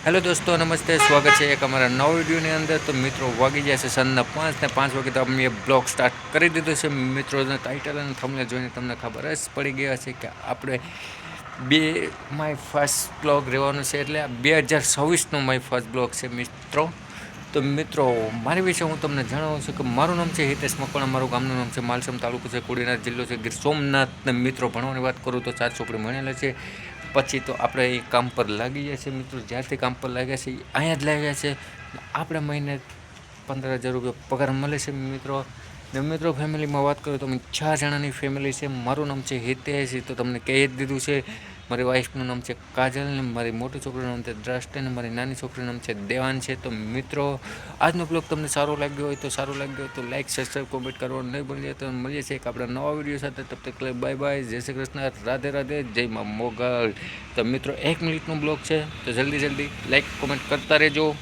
Hello દોસ્તો, નમસ્તે, સ્વાગત છે એક અમારા નવા વિડીયોની અંદર. તો મિત્રો, વાગી જાય છે સાંજના પાંચ ને પાંચ વાગે તો અમે બ્લોગ સ્ટાર્ટ કરી દીધો છે. મિત્રોને ટાઇટલ અને થમને જોઈને તમને ખબર જ પડી ગયા છે કે આપણે બે માય ફર્સ્ટ બ્લોગ રહેવાનું છે એટલે બે હજાર છવ્વીસનો માય ફર્સ્ટ બ્લોગ છે મિત્રો. તો મિત્રો, મારી વિશે હું તમને જણાવું છું કે મારું નામ છે હિતેશ મકવાણા, મારું ગામનું નામ છે માલસમ, તાલુકો છે કોડીનાર જિલ્લો છે ગીર સોમનાથ મિત્રો ભણવાની વાત કરું તો ચાર ચોપડી ભણેલા છે. પછી તો આપણે એ કામ પર લાગી જાય છે મિત્રો. જ્યારથી કામ પર લાગ્યા છે અહીંયા જ લાગ્યા છે. આપણે મહિને પંદર હજાર રૂપિયા પગાર મળે છે મિત્રો. ને મિત્રો ફેમિલીમાં વાત કરું તો અમે ચાર જણાની ફેમિલી છે. મારું નામ છે હિતેશ. તો તમને કહી જ દીધું છે. મારી વાઈફનું નામ છે કાજલ ને મારી મોટી છોકરીનું નામ છે દ્રષ્ટ અને મારી નાની છોકરીનું નામ છે દેવાન છે. તો મિત્રો, આજનો બ્લોગ તમને સારો લાગ્યો હોય તો સારું લાગ્યો હોય તો લાઈક સબસ્ક્રાઈબ કોમેન્ટ કરવાનું નહીં ભૂલીએ. તો મળીએ છીએ એક આપણા નવા વીડિયો સાથે. તબ તક બાય બાય જય શ્રી કૃષ્ણ. રાધે રાધે. જય મા મોગલ. તો મિત્રો, એક મિનિટનો બ્લોગ છે. તો જલ્દી જલ્દી લાઈક કોમેન્ટ કરતા રહેજો.